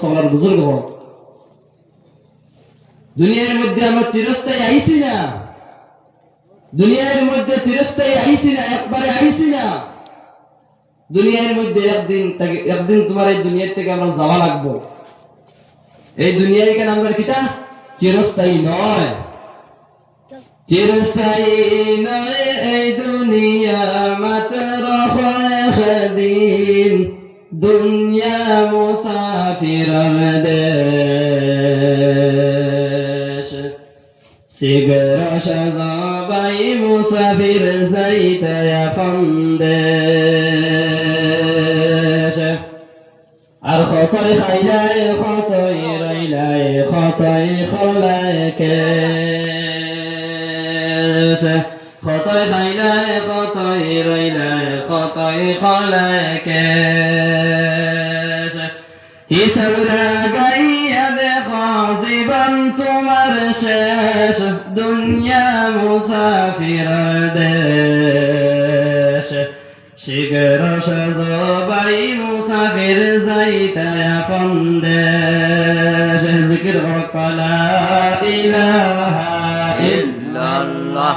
তোমার বুজুর্গ দুনিয়ার মধ্যে আমরা চিরস্থায়ী আইসি না। দুনিয়ার মধ্যে চিরস্থায়ী আইসি না, একবারে আইসি না। দুনিয়ার মধ্যে একদিন একদিন তোমার এই দুনিয়ার থেকে আমরা যাওয়া লাগবো। এই দুনিয়ায় কেন আমরা কিতা চিরস্থায়ী নয়। চিরস্থায়ী নয় এই দুনিয়া মাত্র দুনিয়া মুসাফির দেশ সিগর সজাবাই মুসাফির যাইতে ফন্দেশ আর খতই খাইলাই খতই রইলাই খতই খলাই কেশ খতই খাইলাই খতই রইলাই খতই খলাই কেশ হিসাব লাগাইয়া দেখো, জীবন তোমার শেষ। দুনিয়া মুসাফির দেশ। শিগর সজবাই মুসাফির যাইতা ফন্দেশ জিকির কলা ইলাহা ইল্লাল্লাহ।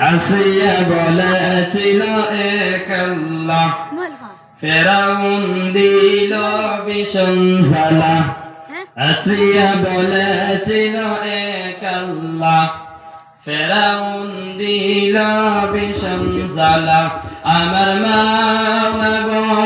أسيب لا تلاقيك الله فرعون دي بشن زلا أسيب لا تلاقيك الله فرعون دي بشن زلا أمر ما نبوه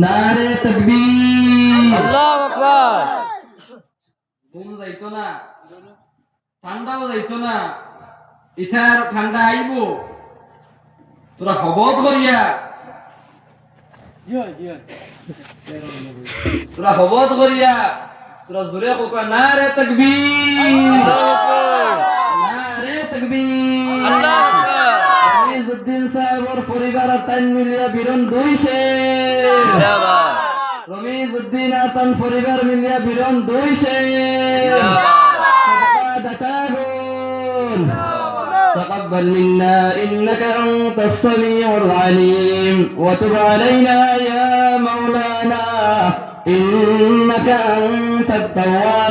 নারে তকবীর। ঘুম যাইতো না। ঠান্ডাও যাইতো না। ইথার ঠান্ডা আইব। তোরা হবত করিয়া তোরা হবত করিয়া তোরা জোরে কোকা না রে তকবীর। তান মিলিয়া বিরন দুইছে Zindabad রমিজউদ্দিন আতান পরিবার মিলিয়া বিরন দুইছে دتاغون تقبل منا إنك أنت السميع العليم وتب علينا يا مولانا إنك أنت التواب